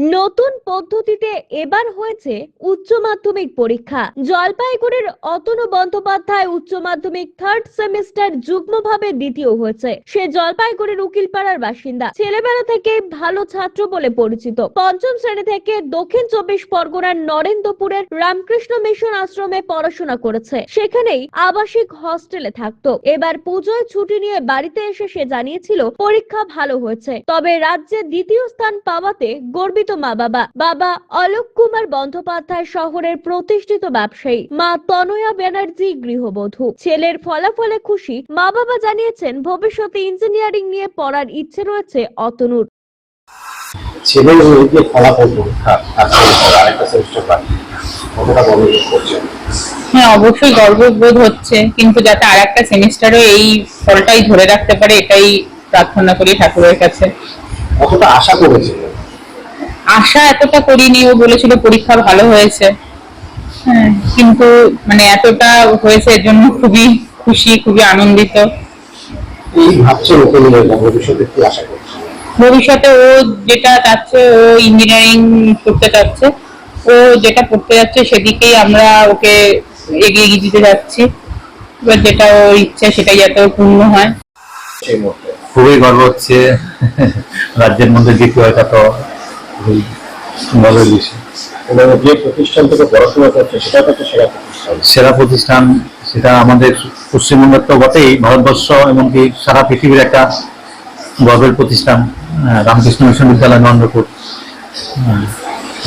নতুন পদ্ধতিতে এবার হয়েছে উচ্চ মাধ্যমিক পরীক্ষা। জলপাইগুড়ির অতনু বন্দ্যোপাধ্যায় উচ্চ মাধ্যমিক থার্ড সেমিস্টার যুগ্মভাবে দ্বিতীয় হয়েছে। সে জলপাইগুড়ির উকিলপাড়ার বাসিন্দা। ছেলেবেলা থেকে ভালো ছাত্র বলে পরিচিত। পঞ্চম শ্রেণি থেকে দক্ষিণ চব্বিশ পরগনার নরেন্দ্রপুরের রামকৃষ্ণ মিশন আশ্রমে পড়াশোনা করেছে। সেখানেই আবাসিক হস্টেলে থাকতো। এবার পুজোয় ছুটি নিয়ে বাড়িতে এসে সে জানিয়েছিল, পরীক্ষা ভালো হয়েছে। তবে রাজ্যে দ্বিতীয় স্থান পাওয়াতে গর্বিত মা বাবা। বাবা অলোক কুমার বন্দ্যোপাধ্যায় শহরের প্রতিষ্ঠিত ব্যবসায়ী। মা তনয়া ব্যানার্জি গৃহবধূ। ছেলের ফলাফলে খুশি মা বাবা জানিয়েছেন ভবিষ্যতে ইঞ্জিনিয়ারিং নিয়ে পড়ার ইচ্ছে রয়েছে অতনুর। ছেলের যে ফলাফল পরীক্ষা আরেকটা সেমিস্টার বাকি। কতটা বড় করছেন? হ্যাঁ অবশ্যই গর্ববোধ হচ্ছে কিন্তু যাতে আর একটা সেমিস্টারও এই ফলটাই ধরে রাখতে পারে এটাই প্রার্থনা করি ঠাকুরের কাছে। কতটা আশা করেছিলেন আশা এতটা করিনি ও বলেছিল পরীক্ষা ভালো হয়েছে। হ্যাঁ। কিন্তু মানে এতটা হয়েছে এর জন্য খুবই খুশি খুবই আনন্দিত। এই ভবিষ্যতে কি আশা করছেন ভবিষ্যতে ও যেটা চাচ্ছে ও ইঞ্জিনিয়ারিং করতে চাচ্ছে। ও যেটা পড়তে যাচ্ছে সেদিকেই আমরা ওকে এগিয়ে এগিয়ে দিতে যাচ্ছি। এবার যেটা ওর ইচ্ছে সেটাই যাতে পূর্ণ হয়। সেই খুবই গর্ব হচ্ছে। রাজ্যের মধ্যে দ্বিতীয় এটা তো যে প্রতিষ্ঠান থেকে পড়াশোনা করছে সেটা তো সেরা প্রতিষ্ঠান। সেরা প্রতিষ্ঠান সেটা আমাদের পশ্চিমবঙ্গের তো বটেই ভারতবর্ষ এমনকি সারা পৃথিবীর একটা গর্বের প্রতিষ্ঠান রামকৃষ্ণ মিশন বিদ্যালয় নন্দপুর।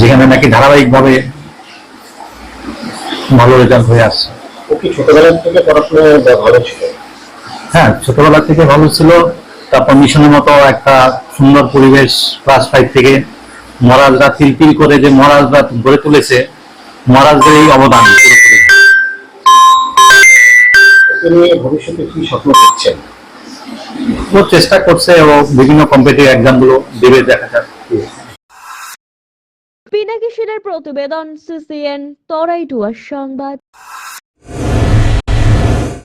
যেখানে নাকি ধারাবাহিকভাবে ভালো রেজাল্ট হয়ে আসছে। ও কি ছোটবেলা থেকে পড়াশোনা ভালো ছিল? হ্যাঁ ছোটবেলা থেকে ভালো ছিল তারপর মিশনের মতো একটা সুন্দর পরিবেশ ক্লাস ফাইভ থেকে মহারাজরা তিলপিল করে যে মহারাজরা গড়ে তুলেছে মহারাজদের এই অবদান। ভবিষ্যতে কি স্বপ্ন দেখছেন? ও চেষ্টা করছে ও বিভিন্ন কম্পিটিভ এক্সামগুলো দেবে দেখা যাক। পিনাকি সেনের প্রতিবেদন সিসিএন তরাইটুয়ার সংবাদ।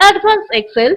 Advanced Excel.